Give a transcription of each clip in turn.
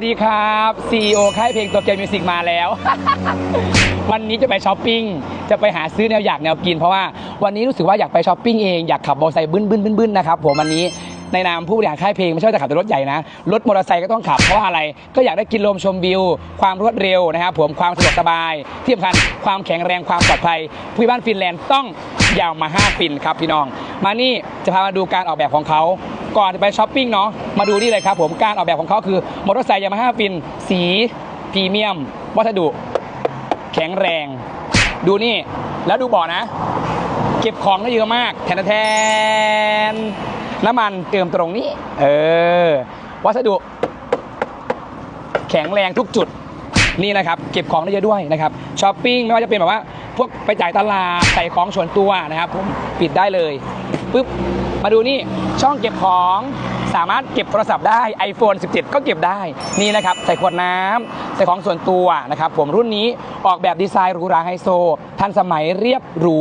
สวัสดีครับ CEO ค่ายเพลงตัวเกียวมิวสิกมาแล้ว วันนี้จะไปช้อปปิ้ง จะไปหาซื้อแนวอยากแนวกิน เพราะว่าวันนี้รู้สึกว่าอยากไปช้อปปิ้งเอง อยากขับมอเตอร์ไซค์บึ้นบึ้นบึ้นบึ้นนะครับผมวันนี้ในนามผู้บริหารค่ายเพลงไม่ใช่จะขับแต่รถใหญ่นะ รถมอเตอร์ไซค์ก็ต้องขับ เพราะว่าอะไรก็อยากได้กินลมชมวิว ความรวดเร็วนะครับผมความสะดวกสบาย ที่สำคัญความแข็งแรงความปลอดภัยผู้บ้านฟินแลนด์ต้องยาวมาห้าฟินครับพี่น้อง มานี่จะพามาดูการออกแบบของเขา ก่อนจะไปช้อปปิ้งเนาะมาดูนี่เลยครับผมการออกแบบของเขาคือมอเตอร์ไซค์ยามาฮ่าฟินสีพรีเมียม วัสดุ แข็งแรง ดูนี่แล้วดูบ่อนะ เก็บของได้เยอะมากแทนแทนน้ำมันเติมตรงนี้ เออ วัสดุ แข็งแรงทุกจุดนี่นะครับ เก็บของได้เยอะด้วยนะครับช้อปปิ้งไม่ว่าจะเป็นแบบว่า พวกไปจ่ายตลาดใส่ของส่วนตัวนะครับผมปิดได้เลยปุ๊บมาดูนี่ช่องเก็บของสามารถเก็บโทรศัพท์ได้ iPhone 17 ก็เก็บได้นี่นะครับใส่ขวดน้ำใส่ของส่วนตัวนะครับผมรุ่นนี้ออกแบบดีไซน์หรูหราไฮโซ ทันสมัยเรียบหรู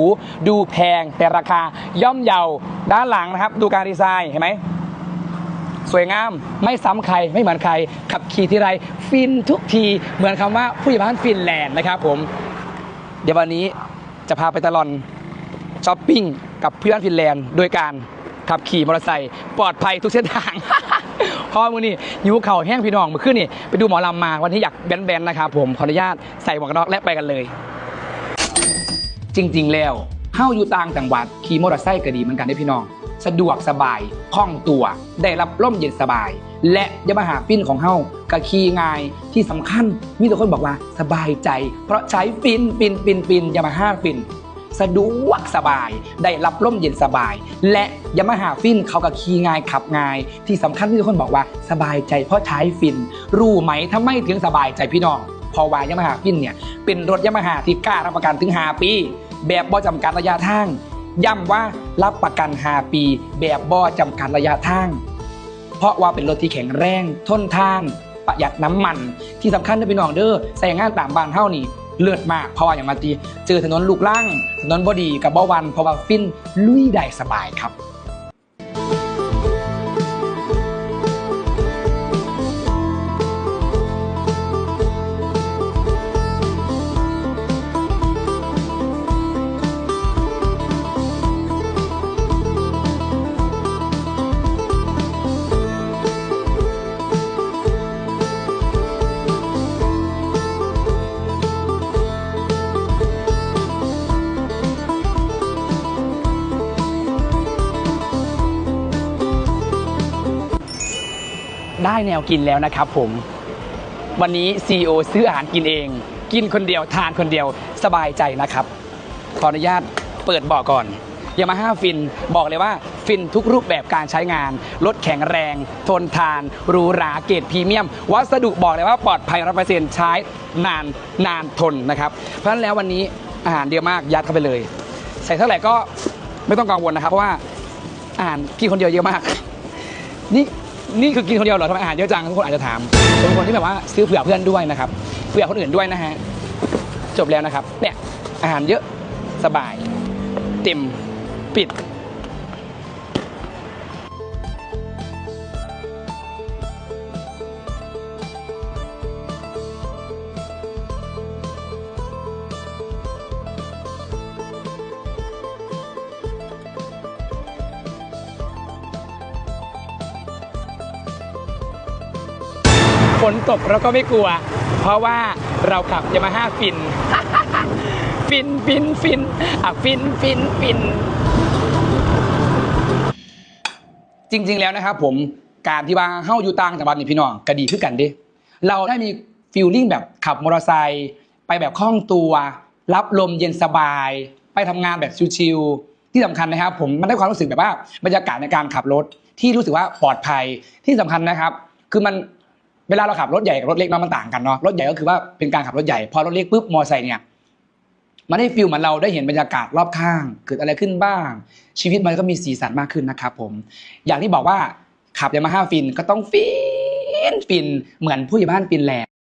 ดูแพงแต่ราคาย่อมเยาด้านหลังนะครับ ดูการดีไซน์เห็นไหมสวยงามไม่ซ้ำใครไม่เหมือนใคร ขับขี่ที่ไร ฟินทุกทีเหมือนคำว่าผู้ใหญ่บ้านฟินแลนด์นะครับผม เดี๋ยววันนี้จะพาไปตลอนช้อปปิ้งกับเพื่อนฟินแลนด์โดยการขับขี่มอเตอร์ไซค์ปลอดภัยทุกเส้นทาง เพราะว่ามื้อนี้ยูเข่าแห้งพี่น้องเมื่อคืนนี่ไปดูหมอลำมาวันที่อยากแบนๆนะครับผมขออนุญาตใส่หมวกกันน็อกและไปกันเลย จริง ๆ แล้วเข้าอยู่ต่างจังหวัดขี่มอเตอร์ไซค์ก็ดีเหมือนกันได้พี่น้อง สะดวกสบายคล่องตัวได้รับร่มเย็นสบาย และยามาหาฟินของเฮาก็ขี่ง่ายที่สำคัญมีแต่คนบอกว่าสบายใจ เพราะใช้ฟินฟินฟินฟินยามาฮ่าฟิน สะดวกสบายได้รับร่มเย็นสบาย และยามาฮ่าฟินเขาก็ขี่ง่ายขับง่าย ที่สำคัญที่ทุกคนบอกว่าสบายใจ เพราะใช้ฟิน รู้ไหมถ้าไม่ถึงสบายใจพี่น้องพอวายามาฮ่าฟินเนี่ยเป็นรถยามาฮ่าที่กล้ารับประกันถึง5ปี แบบบ่จำกัดระยะทาง ย้ำว่ารับประกัน 5 ปี แบบบ่จำกัดระยะทาง เพราะว่าเป็นรถที่แข็งแรง ทนทาน ประหยัดน้ำมัน ที่สำคัญนะพี่น้องเด้อใส่งานตามบ้านเท่านี่เลือดมากเพราะว่าอย่างมาตีเจอถนนลูกล่างถนนบดีกับบ่วันเพราะว่าฟินลุยได้สบายครับ ได้แนวกินแล้วนะครับผม วันนี้ CEO ซื้ออาหารกินเอง กินคนเดียวทานคนเดียวสบายใจนะครับ ขออนุญาตเปิดเบอกก่อนยามาฮ่าฟินบอกเลยว่าฟินทุกรูปแบบการใช้งาน รถแข็งแรง ทนทานหรูหราเกรดพรีเมียม วัสดุบอกเลยว่าปลอดภัยร้อเปอร์เซ็นต์ใช้นานนานทนนะครับ เพราะฉะนั้นแล้ววันนี้อาหารเดียอะมากยัดเข้าไปเลย ใส่เท่าไหร่ก็ไม่ต้องกังวลนะครับ เพราะว่าอาหารกินคนเดียวเยอะมาก นี่ นี่คือกินคนเดียวเหรอทำไมอาหารเยอะจังทุกคนอาจจะถามเป็นคนที่แบบว่าซื้อเผื่อเพื่อนด้วยนะครับเผื่อคนอื่นด้วยนะฮะจบแล้วนะครับเนี่ยอาหารเยอะสบายเต็มปิด ฝนตกเราก็ไม่กลัว เพราะว่าเราขับยามาฮ่าฟิน ฟินฟินฟินอะฟินฟินฟิน จริง ๆ แล้วนะครับผมการที่ว่าเฮ้าอยู่ต่างจังหวัดนี่พี่น้องก็ดีขึ้นกันดิเราได้มีฟิลลิ่งแบบขับมอเตอร์ไซค์ไปแบบคล่องตัว รับลมเย็นสบาย ไปทำงานแบบชิลๆที่สำคัญนะครับ ผมมันได้ความรู้สึกแบบว่าบรรยากาศในการขับรถที่รู้สึกว่าปลอดภัยที่สำคัญนะครับ คือมัน เวลาเราขับรถใหญ่กับรถเล็กเนาะมันต่างกันเนาะรถใหญ่ก็คือว่าเป็นการขับรถใหญ่พอรถเล็กปุ๊บมอไซค์เนี่ยมันได้ฟิลเหมือนเราได้เห็นบรรยากาศรอบข้าง เกิดอะไรขึ้นบ้าง ชีวิตมันก็มีสีสันมากขึ้นนะครับผม อย่างที่บอกว่าขับยามาฮ่าฟินก็ต้องฟินฟินเหมือนผู้ใหญ่บ้านฟินแลนด